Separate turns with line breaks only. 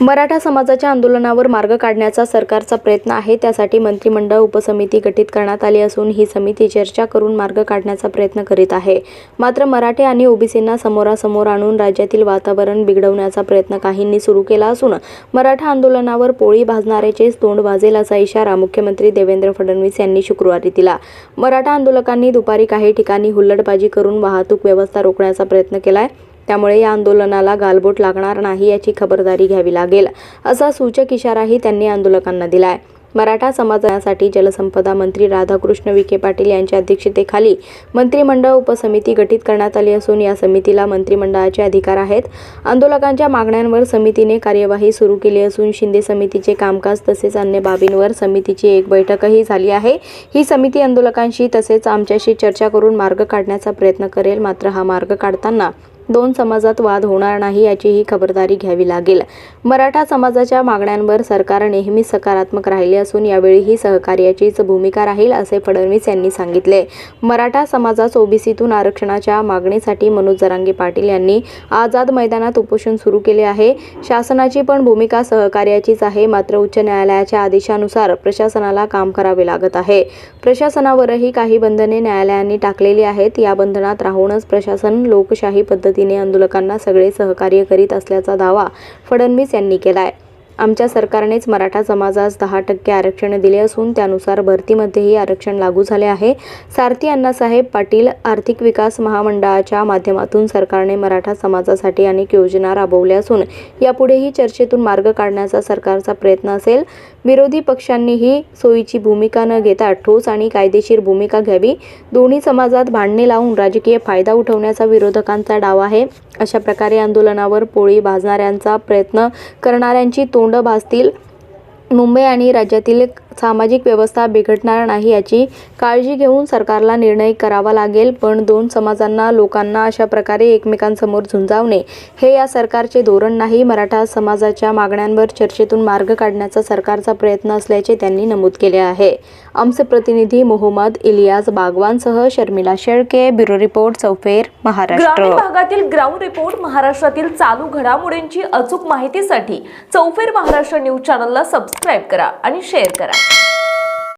मराठा समाजाच्या आंदोलनावर मार्ग काढण्याचा सरकारचा प्रयत्न आहे त्यासाठी मंत्रिमंडळ उपसमिती गठीत करण्यात आली असून ही समिती चर्चा करून मार्ग काढण्याचा प्रयत्न करीत आहे. मात्र मराठे आणि ओबीसींना समोरासमोर आणून राज्यातील वातावरण बिघडवण्याचा प्रयत्न काहींनी सुरू केला असून मराठा आंदोलनावर पोळी भाजणाऱ्याचेच तोंड भाजेल असा इशारा मुख्यमंत्री देवेंद्र फडणवीस यांनी शुक्रवारी दिला. मराठा आंदोलकांनी दुपारी काही ठिकाणी हुल्लडबाजी करून वाहतूक व्यवस्था रोखण्याचा प्रयत्न केलाय. त्यामुळे या आंदोलनाला गालबोट लागणार नाही याची खबरदारी घ्यावी लागेल असा सूचक इशाराही त्यांनी आंदोलकांना दिलाय. मराठा समाजासाठी जलसंपदा मंत्री राधाकृष्ण विखे पाटील यांच्या अध्यक्षतेखाली मंत्रिमंडळ उपसमिती गठीत करण्यात आली असून या समितीला मंत्रिमंडळाचे अधिकार आहेत. आंदोलकांच्या मागण्यांवर समितीने कार्यवाही सुरू केली असून शिंदे समितीचे कामकाज तसेच अन्य बाबींवर समितीची एक बैठकही झाली आहे. ही समिती आंदोलकांशी तसेच आमच्याशी चर्चा करून मार्ग काढण्याचा प्रयत्न करेल मात्र हा मार्ग काढताना दोन समाजात वाद होणार नाही याचीही खबरदारी घ्यावी लागेल. मराठा समाजाच्या मागण्यांवर सरकार नेहमी सकारात्मक राहिले असून यावेळीही सहकार्याचीच भूमिका राहील असे फडणवीस यांनी सांगितले. मराठा समाजास ओबीसीतून आरक्षणाच्या मागणीसाठी मनोज जरांगे पाटील यांनी आझाद मैदानात उपोषण सुरू केले आहे. शासनाची पण भूमिका सहकार्याचीच आहे. मात्र उच्च न्यायालयाच्या आदेशानुसार प्रशासनाला काम करावे लागत आहे. प्रशासनावरही काही बंधने न्यायालयांनी टाकलेली आहेत. या बंधनात राहूनच प्रशासन लोकशाही पद्धतीने आंदोलकांना सगळे सहकार्य करीत असल्याचा दावा फडणवीस यांनी केलाय. आमच्या सरकारनेच मराठा समाजास दहा टक्के आरक्षण दिले असून त्यानुसार भरतीमध्येही आरक्षण लागू झाले आहे. सारथी अण्णासाहेब पाटील आर्थिक विकास महामंडळाच्या माध्यमातून सरकारने मराठा समाजासाठी अनेक योजना राबवल्या असून यापुढेही चर्चेतून मार्ग काढण्याचा सरकारचा प्रयत्न असेल. विरोधी पक्षांनीही सोयीची भूमिका न घेता ठोस आणि कायदेशीर भूमिका घ्यावी. दोन्ही समाजात भांडणे लावून राजकीय फायदा उठवण्याचा विरोधकांचा डाव आहे. अशा प्रकारे आंदोलनावर पोळी भाजणाऱ्यांचा प्रयत्न करणाऱ्यांची तोंड भाजतील मुंबई आणि राज्यातील सामाजिक व्यवस्था बिघडणार नाही याची काळजी घेऊन सरकारला निर्णय करावा लागेल. पण दोन समाजांना लोकांना अशा प्रकारे एकमेकांसमोर झुंजावणे हे या सरकारचे धोरण नाही. मराठा समाजाच्या मागण्यांवर चर्चेतून मार्ग काढण्याचा सरकारचा प्रयत्न असल्याचे त्यांनी नमूद केले आहे. आमचे प्रतिनिधी मोहम्मद इलियास बागवानसह शर्मिला शेळके ब्युरो रिपोर्ट चौफेर महाराष्ट्र.
ग्रामीण भागातील ग्राउंड रिपोर्ट महाराष्ट्रातील चालू घडामोडींची अचूक माहितीसाठी चौफेर महाराष्ट्र न्यूज चॅनलला सबस्क्राईब करा आणि शेअर करा.